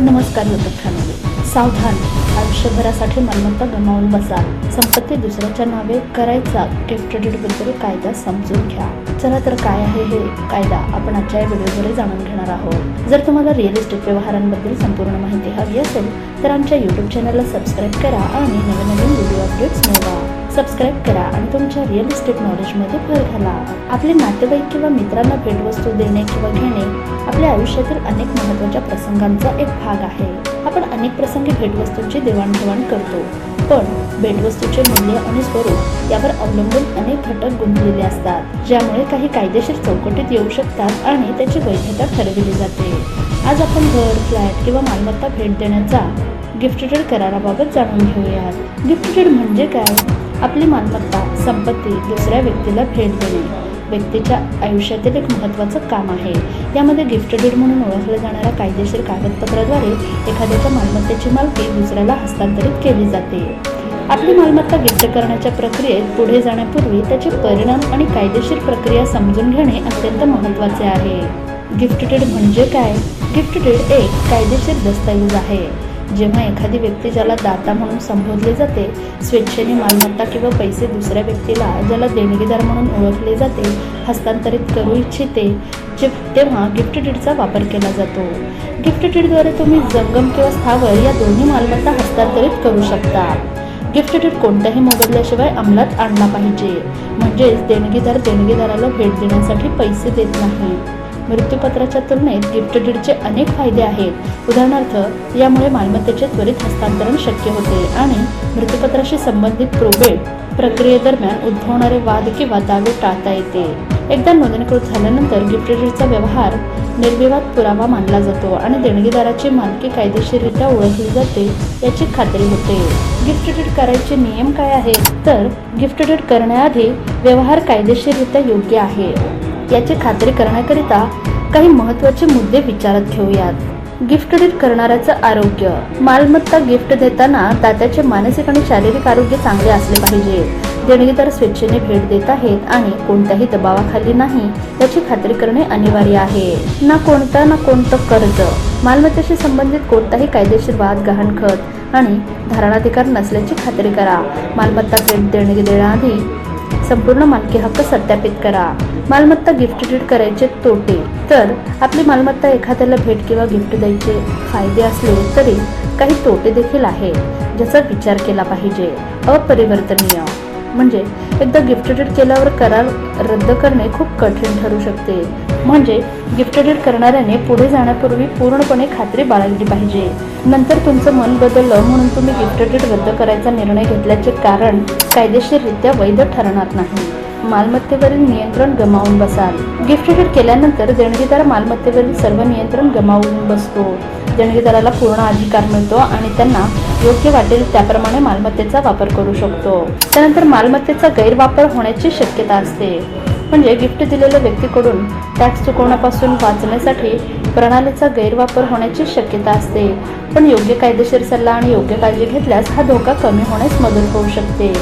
नमस्कार YouTube family सावधान आयुष्यभरासाठी मालमत्ता गमावून बसाल संपत्ती दुसऱ्याच्या नावे करायचा गिफ्ट कायदा समजून घ्या. चला तर काय आहे हे कायदा आपण आजच्या या व्हिडिओद्वारे जाणून घेणार आहोत. जर तुम्हाला रिअल इस्टेट व्यवहारांबद्दल संपूर्ण माहिती हवी असेल तर आमच्या यूट्यूब चॅनलला सबस्क्राईब करा आणि नवीन नवीन व्हिडिओ अपडेट्स मिळवा. सबस्क्राईब करा आणि तुमच्या रिअल इस्टेट नॉलेजमध्ये भर घाला. आपले नातेवाईक किंवा मित्रांना भेटवस्तू देणे किंवा घेणे आपल्या आयुष्यातील अनेक महत्त्वाच्या प्रसंगांचा एक भाग आहे. आपण अनेक प्रसंगी भेटवस्तूंची देवाणघेवाण करतो. पण भेटवस्तूचे मूल्य आणि स्वरूप यावर अवलंबून अनेक घटक गुंतलेले असतात ज्यामुळे काही कायदेशीर चौकटीत येऊ शकतात आणि त्याची वैधता ठरविली जाते. आज आपण घर फ्लॅट किंवा मालमत्ता भेट देण्याचा गिफ्टेड कराराबाबत जाणून घेऊयात. गिफ्टेड म्हणजे काय? आपली मालमत्ता संपत्ती दुसऱ्या व्यक्तीला भेट देणे व्यक्तीच्या आयुष्यातील एक महत्त्वाचं काम आहे. यामध्ये गिफ्ट डीड म्हणून ओळखल्या जाणाऱ्या कायदेशीर कागदपत्राद्वारे एखाद्याच्या मालमत्तेची मालकी दुसऱ्याला हस्तांतरित केली जाते. आपली मालमत्ता गिफ्ट करण्याच्या प्रक्रियेत पुढे जाण्यापूर्वी त्याचे परिणाम आणि कायदेशीर प्रक्रिया समजून घेणे अत्यंत महत्त्वाचे आहे. गिफ्ट डीड म्हणजे काय? गिफ्ट डीड एक कायदेशीर दस्तऐवज आहे. जेव्हा एखादी व्यक्ती ज्याला दाता म्हणून संबोधले जाते स्वेच्छेने मालमत्ता किंवा पैसे दुसऱ्या व्यक्तीला ज्याला देणगीदार म्हणून ओळखले जाते हस्तांतरित करू इच्छिते जे तेव्हा गिफ्ट डीडचा वापर केला जातो. गिफ्ट डीडद्वारे तुम्ही जंगम किंवा स्थावर या दोन्ही मालमत्ता हस्तांतरित करू शकता. गिफ्ट डीड कोणत्याही मोबदल्याशिवाय अंमलात आणला पाहिजे. म्हणजेच देणगीदार देणगीदाराला भेट देण्यासाठी पैसे देत नाही. मृत्यूपत्राच्या तुलनेत गिफ्ट डीडचे अनेक फायदे आहेत. उदाहरणार्थ यामुळे मालमत्तेचे त्वरित हस्तांतरण शक्य होते आणि मृत्यूपत्राशी संबंधित प्रोबेट प्रक्रियेदरम्यान उद्भवणारे वाद किंवा दावे टाळता येते. एकदा नोंदणीकृत झाल्यानंतर गिफ्ट डीडचा व्यवहार निर्विवाद पुरावा मानला जातो आणि देणगीदाराची मालकी कायदेशीररित्या ओळखली जाते याची खात्री होते. गिफ्ट डीड करायचे नियम काय आहेत? तर गिफ्ट डीड करण्याआधी व्यवहार कायदेशीररित्या योग्य आहे. याची खात्री करण्याकरिता काही महत्त्वाचे मुद्दे विचारात घेऊयात. गिफ्ट डीड करणाऱ्याचं आरोग्य. मालमत्ता गिफ्ट देताना दात्याचे मानसिक आणि शारीरिक आरोग्य चांगले असले पाहिजे. देणगीदार स्वेच्छेने भेट देत आहेत आणि कोणत्याही दबावाखाली नाही याची खात्री करणे अनिवार्य आहे. ना कोणता ना कोणतं कर्ज. मालमत्तेशी संबंधित कोणताही कायदेशीर वाद गहाणखत आणि धारणाधिकार नसल्याची खात्री करा. मालमत्ता भेट देणगी देण्याआधी संपूर्ण मालकी हक्क सत्यापित करा. मालमत्ता गिफ्ट डीड करायचे तोटे. तर आपली मालमत्ता एखाद्याला भेट किंवा गिफ्ट द्यायचे फायदे असले तरी काही तोटे देखील आहेत ज्याचा विचार केला पाहिजे. अपरिवर्तनीय. म्हणजे एकदा गिफ्ट केल्यावर करार रद्द करणे खूप कठीण ठरू शकते. म्हणजे गिफ्ट करणाऱ्याने पुढे जाण्यापूर्वी पूर्णपणे खात्री बाळगली पाहिजे. नंतर तुमचं मन बदललं म्हणून तुम्ही गिफ्ट रद्द करायचा निर्णय घेतल्याचे कारण कायदेशीररित्या वैध ठरणार नाही. मालमत्तेवरील नियंत्रण गमावून बसाल. गिफ्ट डीड केल्यानंतर देणगीदार मालमत्तेवरील सर्व नियंत्रण गमावून बसतो. देणगीदाराला पूर्ण अधिकार मिळतो आणि त्यांना योग्य वाटेल त्याप्रमाणे मालमत्तेचा वापर करू शकतो. त्यानंतर मालमत्तेचा गैरवापर होण्याची शक्यता असते. म्हणजे गिफ्ट दिलेल्या व्यक्तीकडून टॅक्स चुकवण्यापासून वाचण्यासाठी प्रणालीचा गैरवापर होण्याची शक्यता असते. पण योग्य कायदेशीर सल्ला आणि योग्य काळजी घेतल्यास हा धोका कमी होण्यास मदत होऊ शकते.